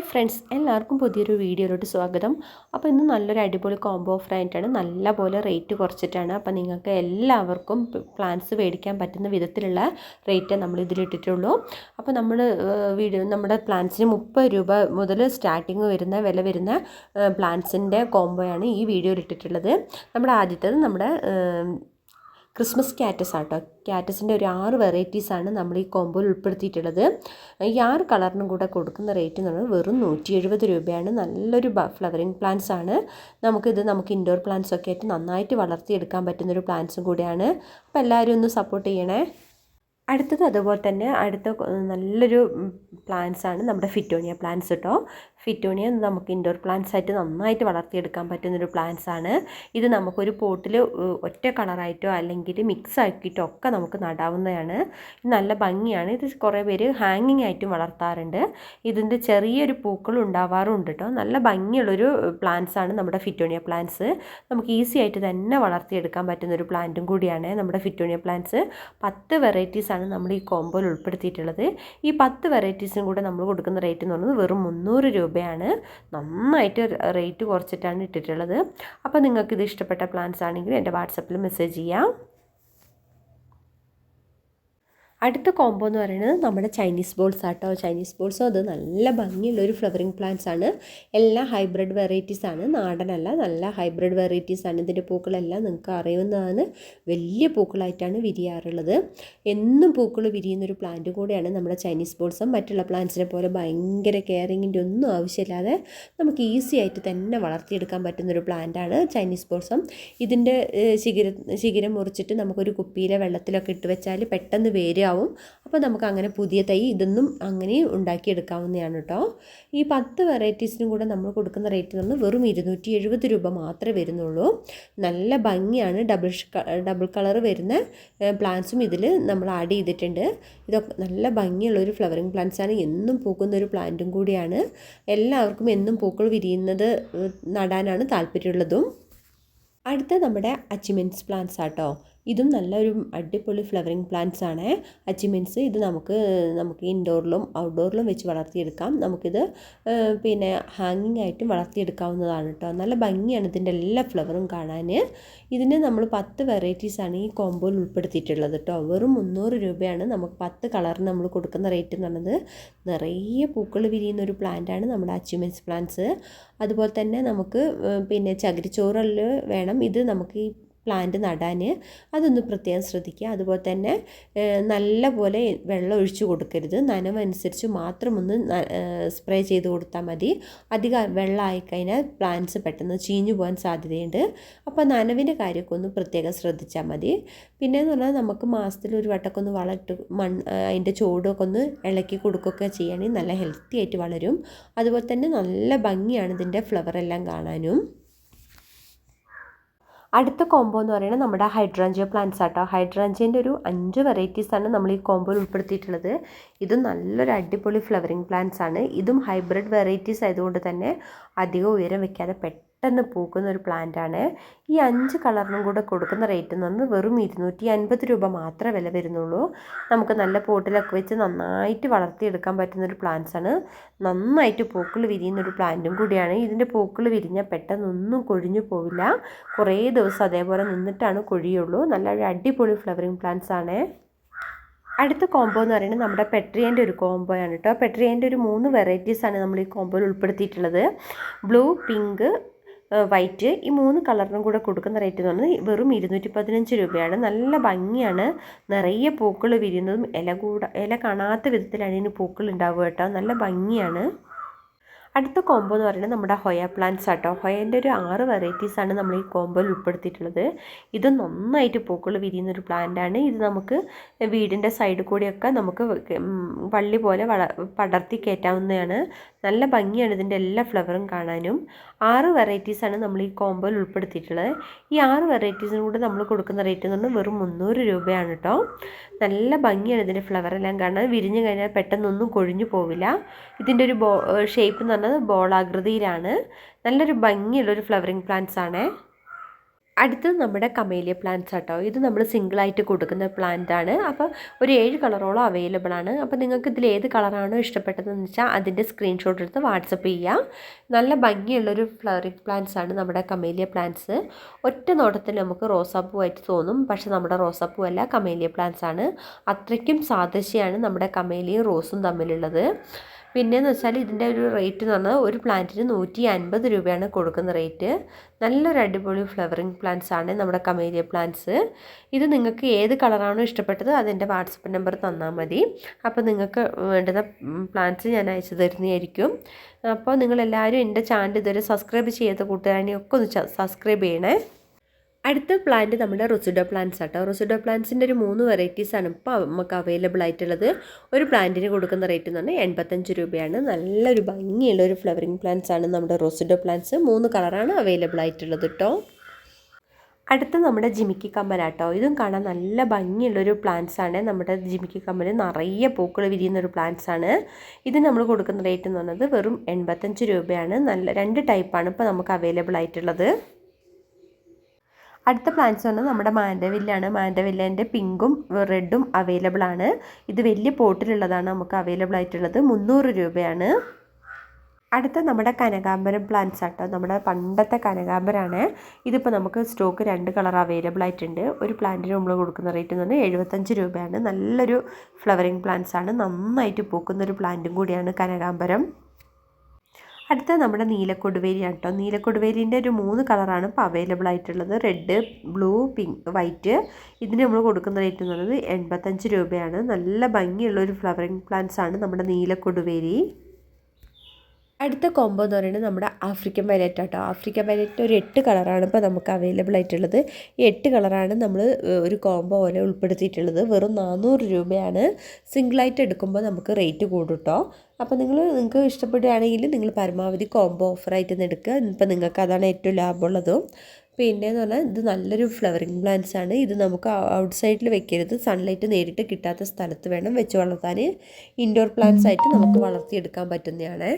Hi friends എല്ലാവർക്കും പുതിയൊരു വീഡിയോയിലോട്ട് സ്വാഗതം. അപ്പോൾ ഇന്ന് നല്ലൊരു അടിപൊളി കോംബോ ഓഫർ ആയിട്ടാണ് നല്ല പോലെ റേറ്റ് കുറച്ചിട്ടാണ്. അപ്പോൾ നിങ്ങൾക്ക് എല്ലാവർക്കും പ്ലാൻസ് മേടിക്കാൻ പറ്റുന്ന വിധത്തിലുള്ള റേറ്റ് നമ്മൾ ഇതിലിട്ടിട്ടുള്ളൂ അപ്പോൾ നമ്മൾ വീഡിയോ നമ്മുടെ പ്ലാൻസിന് മുപ്പത് രൂപ മുതൽ സ്റ്റാർട്ടിങ് വരുന്ന വില വരുന്ന പ്ലാൻസിന്റെ കോംബോയാണ് ഈ വീഡിയോയിൽ ഇട്ടിട്ടുള്ളത്. നമ്മുടെ ആദ്യത്തേത് നമ്മുടെ ക്രിസ്മസ് ക്യാറ്റസ് ആട്ടോ. ക്യാറ്റസിന്റെ ഒരു ആറ് വെറൈറ്റീസാണ് നമ്മൾ ഈ കോമ്പോയിൽ ഉൾപ്പെടുത്തിയിട്ടുള്ളത്. ഈ ആറ് കളറിനും കൂടെ കൊടുക്കുന്ന റേറ്റ് എന്ന് പറയുന്നത് വെറും നൂറ്റി എഴുപത് രൂപയാണ്. നല്ലൊരു ഫ്ലവറിങ് പ്ലാന്റ്സ് ആണ്. നമുക്കിത് നമുക്ക് ഇൻഡോർ പ്ലാന്റ്സ് ഒക്കെ ആയിട്ട് നന്നായിട്ട് വളർത്തിയെടുക്കാൻ പറ്റുന്നൊരു പ്ലാന്റ്സും കൂടിയാണ്. അപ്പോൾ എല്ലാവരും ഒന്ന് സപ്പോർട്ട് ചെയ്യണേ. അടുത്തത് അതുപോലെ തന്നെ അടുത്ത നല്ലൊരു പ്ലാന്റ്സ് ആണ് നമ്മുടെ ഫിറ്റോണിയ പ്ലാന്റ്സ് കേട്ടോ ഫിറ്റോണിയ നമുക്ക് ഇൻഡോർ പ്ലാന്റ്സ് ആയിട്ട് നന്നായിട്ട് വളർത്തിയെടുക്കാൻ പറ്റുന്നൊരു പ്ലാന്റ്സ് ആണ്. ഇത് നമുക്കൊരു പോട്ടിൽ ഒറ്റ കളറായിട്ടോ അല്ലെങ്കിൽ മിക്സ് ആക്കിയിട്ടോ ഒക്കെ നമുക്ക് നടാവുന്നതാണ്. നല്ല ഭംഗിയാണ്. ഇത് കുറേ പേര് ഹാങ്ങിങ് ആയിട്ടും വളർത്താറുണ്ട്. ഇതിന്റെ ചെറിയൊരു പൂക്കൾ ഉണ്ടാവാറുണ്ട് കേട്ടോ നല്ല ഭംഗിയുള്ളൊരു പ്ലാന്റ്സ് ആണ് നമ്മുടെ ഫിറ്റോണിയ പ്ലാന്റ്സ് നമുക്ക് ഈസി ആയിട്ട് തന്നെ വളർത്തിയെടുക്കാൻ പറ്റുന്നൊരു പ്ലാന്റും കൂടിയാണ് നമ്മുടെ ഫിറ്റോണിയ പ്ലാന്റ്സ് പത്ത് വെറൈറ്റീസ് നമ്മൾ ഈ കോമ്പോയിൽ ഉൾപ്പെടുത്തിയിട്ടുള്ളത്. ഈ പത്ത് വെറൈറ്റീസും കൂടെ നമ്മൾ കൊടുക്കുന്ന റേറ്റ് എന്ന് പറയുന്നത് വെറും മുന്നൂറ് രൂപയാണ്. നന്നായിട്ട് റേറ്റ് കുറച്ചിട്ടാണ് ഇട്ടിട്ടുള്ളത്. അപ്പോൾ നിങ്ങൾക്ക് ഇത് ഇഷ്ടപ്പെട്ട പ്ലാൻസ് ആണെങ്കിൽ എന്റെ വാട്സപ്പിൽ മെസ്സേജ് ചെയ്യാം. അടുത്ത കോംബോ എന്ന് പറയുന്നത് നമ്മുടെ ചൈനീസ് ബോൾസ് ആട്ടോ. ചൈനീസ് ബോൾസും അത് നല്ല ഭംഗിയുള്ള ഒരു ഫ്ലവറിങ് പ്ലാന്റ്സ് ആണ്. എല്ലാ ഹൈബ്രിഡ് വെറൈറ്റീസ് ആണ്. നാടനല്ല നല്ല ഹൈബ്രിഡ് വെറൈറ്റീസ് ആണ്. ഇതിന്റെ പൂക്കളെല്ലാം നിങ്ങൾക്ക് അറിയുന്നതാണ്. വലിയ പൂക്കളായിട്ടാണ് വിരിയാറുള്ളത്. എന്നും പൂക്കൾ വിരിയുന്നൊരു പ്ലാന്റ് കൂടെയാണ് നമ്മുടെ ചൈനീസ് ബോൾസും മറ്റുള്ള പ്ലാന്റ്സിനെ പോലെ ഭയങ്കര കെയറിങ്ങിന്റെ ഒന്നും ആവശ്യമില്ലാതെ നമുക്ക് ഈസി ആയിട്ട് തന്നെ വളർത്തിയെടുക്കാൻ പറ്റുന്നൊരു പ്ലാന്റാണ് ചൈനീസ് ബോൾസം ഇതിന്റെ ശിഖിര ശിഖിരം മുറിച്ചിട്ട് നമുക്കൊരു കുപ്പിയിലെ വെള്ളത്തിലൊക്കെ ഇട്ട് വെച്ചാൽ പെട്ടെന്ന് വേര് ആവും അപ്പോൾ നമുക്ക് അങ്ങനെ പുതിയ തൈ ഇതൊന്നും അങ്ങനെ ഉണ്ടാക്കിയെടുക്കാവുന്നതാണ് കേട്ടോ. ഈ പത്ത് വെറൈറ്റീസിനും കൂടെ നമ്മൾ കൊടുക്കുന്ന റേറ്റ് നമ്മൾ വെറും ഇരുന്നൂറ്റി എഴുപത് രൂപ മാത്രമേ വരുന്നുള്ളൂ. നല്ല ഭംഗിയാണ് ഡബിൾ ഡബിൾ കളർ വരുന്ന പ്ലാന്റ്സും ഇതിൽ നമ്മൾ ആഡ് ചെയ്തിട്ടുണ്ട്. ഇതൊക്കെ നല്ല ഭംഗിയുള്ള ഒരു ഫ്ലവറിങ് പ്ലാന്റ്സാണ് എന്നും പൂക്കുന്ന ഒരു പ്ലാന്റും കൂടിയാണ്. എല്ലാവർക്കും എന്നും പൂക്കൾ വിരിയുന്നത് നടാനാണ് താല്പര്യമുള്ളതും. അടുത്ത നമ്മുടെ അച്ചിമെൻസ് പ്ലാന്റ്സ് ആട്ടോ ഇതും നല്ലൊരു അടിപൊളി ഫ്ലവറിങ് പ്ലാന്റ്സ് ആണ്. അച്ചിമെൻസ് ഇത് നമുക്ക് നമുക്ക് ഇൻഡോറിലും ഔട്ട്ഡോറിലും വെച്ച് വളർത്തിയെടുക്കാം. നമുക്കിത് പിന്നെ ഹാങ്ങിങ് ആയിട്ടും വളർത്തിയെടുക്കാവുന്നതാണ് കേട്ടോ. നല്ല ഭംഗിയാണ് ഇതിന്റെ എല്ലാ ഫ്ലവറും കാണാൻ ഇതിന് നമ്മൾ പത്ത് വെറൈറ്റീസാണ് ഈ കോമ്പോയിൽ ഉൾപ്പെടുത്തിയിട്ടുള്ളത് കേട്ടോ. വെറും മുന്നൂറ് രൂപയാണ് നമുക്ക് പത്ത് കളറിന് നമ്മൾ കൊടുക്കുന്ന റേറ്റ് എന്ന് പറയുന്നത്. നിറയെ പൂക്കൾ വിരിയുന്ന ഒരു പ്ലാന്റാണ് നമ്മുടെ അച്ചീവ്മെന്റ്സ് പ്ലാന്റ്സ് അതുപോലെ തന്നെ നമുക്ക് പിന്നെ ചകിരിച്ചോറിൽ വേണം. ഇത് നമുക്ക് ഈ പ്ലാന്റ് നടാൻ അതൊന്ന് പ്രത്യേകം ശ്രദ്ധിക്കുക. അതുപോലെ തന്നെ നല്ല പോലെ വെള്ളം ഒഴിച്ചു കൊടുക്കരുത്. നനവനുസരിച്ച് മാത്രം ഒന്ന് സ്പ്രേ ചെയ്ത് കൊടുത്താൽ മതി. അധികം വെള്ളം ആയിക്കഴിഞ്ഞാൽ പ്ലാന്റ്സ് പെട്ടെന്ന് ചീഞ്ഞു പോകാൻ സാധ്യതയുണ്ട്. അപ്പോൾ നനവിന്റെ കാര്യമൊക്കെ ഒന്ന് പ്രത്യേകം ശ്രദ്ധിച്ചാൽ മതി. പിന്നെ എന്ന് പറഞ്ഞാൽ നമുക്ക് മാസത്തിൽ ഒരു വട്ടമൊക്കെ ഒന്ന് വളട്ട് മണ് അതിന്റെ ചുവടൊക്കെ ഒന്ന് ഇളക്കി കൊടുക്കുകയൊക്കെ ചെയ്യുകയാണെങ്കിൽ നല്ല ഹെൽത്തി ആയിട്ട് വളരും. അതുപോലെ തന്നെ നല്ല ഭംഗിയാണ് ഇതിന്റെ ഫ്ലവർ എല്ലാം കാണാനും. അടുത്ത കോംബോ എന്ന് പറയുന്നത് നമ്മുടെ ഹൈഡ്രാഞ്ചിയ പ്ലാന്റ്സ് ആട്ടോ. ഹൈഡ്രാഞ്ചിയന്റെ ഒരു അഞ്ച് വെറൈറ്റീസാണ് നമ്മൾ ഈ കോംബോയിൽ ഉൾപ്പെടുത്തിയിട്ടുള്ളത്. ഇത് നല്ലൊരു അടിപൊളി ഫ്ലവറിങ് പ്ലാന്റ്സ് ആണ്. ഇതും ഹൈബ്രിഡ് വെറൈറ്റീസ് ആയതുകൊണ്ട് തന്നെ അധികം ഉയരം വെക്കാതെ പെട്ടെന്ന് പെട്ടെന്ന് പൂക്കുന്ന ഒരു പ്ലാന്റാണ്. ഈ അഞ്ച് കളറിനും കൂടെ കൊടുക്കുന്ന റേറ്റ് പറഞ്ഞാൽ വെറും ഇരുന്നൂറ്റി അൻപത് രൂപ മാത്രമേ വില വരുന്നുള്ളൂ. നമുക്ക് നല്ല പോട്ടിലൊക്കെ വെച്ച് നന്നായിട്ട് വളർത്തിയെടുക്കാൻ പറ്റുന്ന പ്ലാന്റ്സ് ആണ്. നന്നായിട്ട് പൂക്കൾ വിരിയുന്ന ഒരു പ്ലാന്റും കൂടിയാണ്. ഇതിന്റെ പൂക്കൾ വിരിഞ്ഞാൽ പെട്ടെന്നൊന്നും കൊഴിഞ്ഞു പോവില്ല. കുറേ ദിവസം അതേപോലെ നിന്നിട്ടാണ് കൊഴിയുള്ളൂ. നല്ല ഒരു അടിപൊളി ഫ്ലവറിങ് പ്ലാന്റ്സ് ആണ്. അടുത്ത കോംബോ എന്ന് പറയുന്നത് നമ്മുടെ പെട്രിയന്റെ ഒരു കോംബോയാണ് കേട്ടോ. പെട്രിയന്റെ ഒരു മൂന്ന് വെറൈറ്റീസാണ് നമ്മൾ ഈ കോംബോയിൽ ഉൾപ്പെടുത്തിയിട്ടുള്ളത്. ബ്ലൂ പിങ്ക് വൈറ്റ് ഈ മൂന്ന് കളറിനും കൂടെ കൊടുക്കുന്ന റേറ്റ് എന്ന് പറഞ്ഞാൽ വെറും ഇരുന്നൂറ്റി പതിനഞ്ച് രൂപയാണ്. നല്ല ഭംഗിയാണ്. നിറയെ പൂക്കൾ വിരിയുന്നതും ഇല കൂട ഇല കാണാത്ത വിധത്തിലാണ് ഇതിന് പൂക്കൾ ഉണ്ടാവുക കേട്ടോ. നല്ല ഭംഗിയാണ്. അടുത്ത കോംബോ എന്ന് പറയുന്നത് നമ്മുടെ ഹൊയ പ്ലാന്റ്സ് ആട്ടോ. ഹൊയന്റെ ഒരു ആറ് വെറൈറ്റീസാണ് നമ്മൾ ഈ കോംബോയിൽ ഉൾപ്പെടുത്തിയിട്ടുള്ളത്. ഇത് നന്നായിട്ട് പൂക്കൾ വിരിയുന്ന ഒരു പ്ലാന്റാണ് ഇത് നമുക്ക് വീടിന്റെ സൈഡിൽ കൂടിയൊക്കെ നമുക്ക് വള്ളി പോലെ വള പടർത്തി കയറ്റാവുന്നതാണ്. നല്ല ഭംഗിയാണ് ഇതിന്റെ എല്ലാ ഫ്ലവറും കാണാനും. ആറ് വെറൈറ്റീസാണ് നമ്മൾ ഈ കോംബോയിൽ ഉൾപ്പെടുത്തിയിട്ടുള്ളത്. ഈ ആറ് വെറൈറ്റീസിനും കൂടെ നമ്മൾ കൊടുക്കുന്ന റേറ്റ് എന്ന് പറഞ്ഞാൽ വെറും മുന്നൂറ് രൂപയാണ് കേട്ടോ നല്ല ഭംഗിയാണ് ഇതിന്റെ ഫ്ലവർ എല്ലാം കാണാൻ. വിരിഞ്ഞു കഴിഞ്ഞാൽ പെട്ടെന്നൊന്നും കൊഴിഞ്ഞു പോവില്ല. ഇതിന്റെ ഒരു ബോ ഷേപ്പ് എന്ന് പറഞ്ഞത് ബോളാകൃതിയിലാണ്. നല്ലൊരു ഭംഗിയുള്ളൊരു ഫ്ലവറിങ് പ്ലാന്റ്സ് ആണ്. അടുത്തത് നമ്മുടെ കമേലിയ പ്ലാന്റ്സ് ആട്ടോ. ഇത് നമ്മൾ സിംഗിളായിട്ട് കൊടുക്കുന്ന പ്ലാന്റ് ആണ്. അപ്പോൾ ഒരു ഏഴ് കളറോളം അവൈലബിൾ ആണ്. അപ്പോൾ നിങ്ങൾക്ക് ഇതിൽ ഏത് കളറാണോ ഇഷ്ടപ്പെട്ടതെന്ന് വെച്ചാൽ അതിന്റെ സ്ക്രീൻഷോട്ട് എടുത്ത് വാട്സപ്പ് ചെയ്യാം. നല്ല ഭംഗിയുള്ളൊരു ഫ്ലവറിങ് പ്ലാന്റ്സ് ആണ് നമ്മുടെ കമേലിയ പ്ലാന്റ്സ് ഒറ്റ നോട്ടത്തിൽ നമുക്ക് റോസാപ്പൂ ആയിട്ട് തോന്നും. പക്ഷേ നമ്മുടെ റോസാപ്പൂ അല്ല കമേലിയ പ്ലാന്റ്സ് ആണ്. അത്രയ്ക്കും സാദൃശ്യമാണ് നമ്മുടെ കമേലിയും റോസും തമ്മിലുള്ളത്. പിന്നെയെന്ന് വെച്ചാൽ ഇതിന്റെ ഒരു റേറ്റ് എന്ന് പറഞ്ഞാൽ ഒരു പ്ലാന്റിന് നൂറ്റി അൻപത് രൂപയാണ് കൊടുക്കുന്ന റേറ്റ് നല്ലൊരു അടിപൊളി ഫ്ലവറിങ് പ്ലാന്റ്സ് ആണ് നമ്മുടെ കമേരിയ പ്ലാന്റ്സ് ഇത് നിങ്ങൾക്ക് ഏത് കളറാണോ ഇഷ്ടപ്പെട്ടത് അതെന്റെ വാട്സപ്പ് നമ്പർ തന്നാൽ മതി. അപ്പോൾ നിങ്ങൾക്ക് വേണ്ടുന്ന പ്ലാന്റ്സ് ഞാൻ അയച്ചു തരുന്നതായിരിക്കും. അപ്പോൾ നിങ്ങളെല്ലാവരും എന്റെ ചാനൽ ഇതുവരെ സബ്സ്ക്രൈബ് ചെയ്യാത്ത കൂട്ടുകാരനെയൊക്കെ ഒന്ന് സബ്സ്ക്രൈബ് ചെയ്യണേ. അടുത്ത പ്ലാന്റ് നമ്മുടെ റൊസിഡോ പ്ലാന്റ്സ് ആട്ടോ. റൊസിഡോ പ്ലാന്റ്സിന്റെ ഒരു മൂന്ന് വെറൈറ്റീസ് ആണ് ഇപ്പോൾ നമുക്ക് അവൈലബിൾ ആയിട്ടുള്ളത്. ഒരു പ്ലാന്റിന് കൊടുക്കുന്ന റേറ്റ് എന്ന് പറഞ്ഞാൽ എൺപത്തഞ്ച് രൂപയാണ്. നല്ലൊരു ഭംഗിയുള്ള ഒരു ഫ്ലവറിങ് പ്ലാന്റ്സ് ആണ് നമ്മുടെ റൊസിഡോ പ്ലാന്റ്സ് മൂന്ന് കളറാണ് അവൈലബിൾ ആയിട്ടുള്ളത് കേട്ടോ അടുത്ത നമ്മുടെ ജിമിക്കി കമ്മലാട്ടോ ഇതും കാണാൻ നല്ല ഭംഗിയുള്ളൊരു പ്ലാന്റ്സ് ആണ്. നമ്മുടെ ജിമിക്കി കമ്മൽ നിറയെ പൂക്കൾ വിരിയുന്ന ഒരു പ്ലാന്റ്സ് ആണ്. ഇത് നമ്മൾ കൊടുക്കുന്ന റേറ്റ് എന്ന് പറയുന്നത് വെറും എൺപത്തഞ്ച് രൂപയാണ്. നല്ല രണ്ട് ടൈപ്പാണ് ഇപ്പോൾ നമുക്ക് അവൈലബിൾ ആയിട്ടുള്ളത്. അടുത്ത പ്ലാന്റ്സ് പറഞ്ഞാൽ നമ്മുടെ മാൻഡവില്ലാണ് മാൻഡവില്ലേന്റെ പിങ്കും റെഡും അവൈലബിൾ ആണ്. ഇത് വലിയ പോട്ടിലുള്ളതാണ് നമുക്ക് അവൈലബിൾ ആയിട്ടുള്ളത്. മുന്നൂറ് രൂപയാണ്. അടുത്ത നമ്മുടെ കനകാംബരം പ്ലാന്റ്സ് ആട്ടോ. നമ്മുടെ പണ്ടത്തെ കനകാംബരമാണ് ഇതിപ്പോൾ നമുക്ക് സ്റ്റോക്ക് രണ്ട് കളർ അവൈലബിൾ ആയിട്ടുണ്ട്. ഒരു പ്ലാന്റിന് നമ്മൾ കൊടുക്കുന്ന റേറ്റ് എന്ന് പറഞ്ഞാൽ എഴുപത്തഞ്ച് രൂപയാണ്. നല്ലൊരു ഫ്ലവറിങ് പ്ലാന്റ്സ് ആണ്. നന്നായിട്ട് പൂക്കുന്ന ഒരു പ്ലാന്റും കൂടിയാണ് കനകാംബരം. അടുത്ത നമ്മുടെ നീലക്കൊടുവേരിയാണ് കേട്ടോ. നീലക്കൊടുവേരിന്റെ ഒരു മൂന്ന് കളറാണ് ഇപ്പോൾ അവൈലബിൾ ആയിട്ടുള്ളത്. Red blue pink white. ഇതിന് നമ്മൾ കൊടുക്കുന്ന റേറ്റ് എന്ന് പറയുന്നത് എൺപത്തഞ്ച് രൂപയാണ്. നല്ല ഭംഗിയുള്ള ഒരു ഫ്ലവറിങ് പ്ലാന്റ്സ് ആണ് നമ്മുടെ നീലക്കൊടുവേരി. അടുത്ത കോംബോ എന്ന് പറയുന്നത് നമ്മുടെ ആഫ്രിക്കൻ വയലറ്റ് ആട്ടോ. ആഫ്രിക്കൻ വയലറ്റ് ഒരു എട്ട് കളറാണ് ഇപ്പോൾ നമുക്ക് അവൈലബിൾ ആയിട്ടുള്ളത്. ഈ എട്ട് കളറാണ് നമ്മൾ ഒരു കോംബോ പോലെ ഉൾപ്പെടുത്തിയിട്ടുള്ളത്. വെറും നാനൂറ് രൂപയാണ്. സിംഗിളായിട്ട് എടുക്കുമ്പോൾ നമുക്ക് റേറ്റ് കൂടുട്ടോ കേട്ടോ അപ്പോൾ നിങ്ങൾ നിങ്ങൾക്ക് ഇഷ്ടപ്പെടുകയാണെങ്കിൽ നിങ്ങൾ പരമാവധി കോംബോ ഓഫറായിട്ട് തന്നെ എടുക്കുക. ഇപ്പം നിങ്ങൾക്ക് അതാണ് ഏറ്റവും ലാഭമുള്ളതും. പിന്നെയെന്ന് പറഞ്ഞാൽ ഇത് നല്ലൊരു ഫ്ലവറിങ് പ്ലാന്റ്സ് ആണ്. ഇത് നമുക്ക് ഔട്ട് സൈഡിൽ വെക്കരുത്. സൺലൈറ്റ് നേരിട്ട് കിട്ടാത്ത സ്ഥലത്ത് വേണം വെച്ച് വളർത്താൻ. ഇൻഡോർ പ്ലാന്റ്സ് ആയിട്ട് നമുക്ക് വളർത്തിയെടുക്കാൻ പറ്റുന്നതാണ്.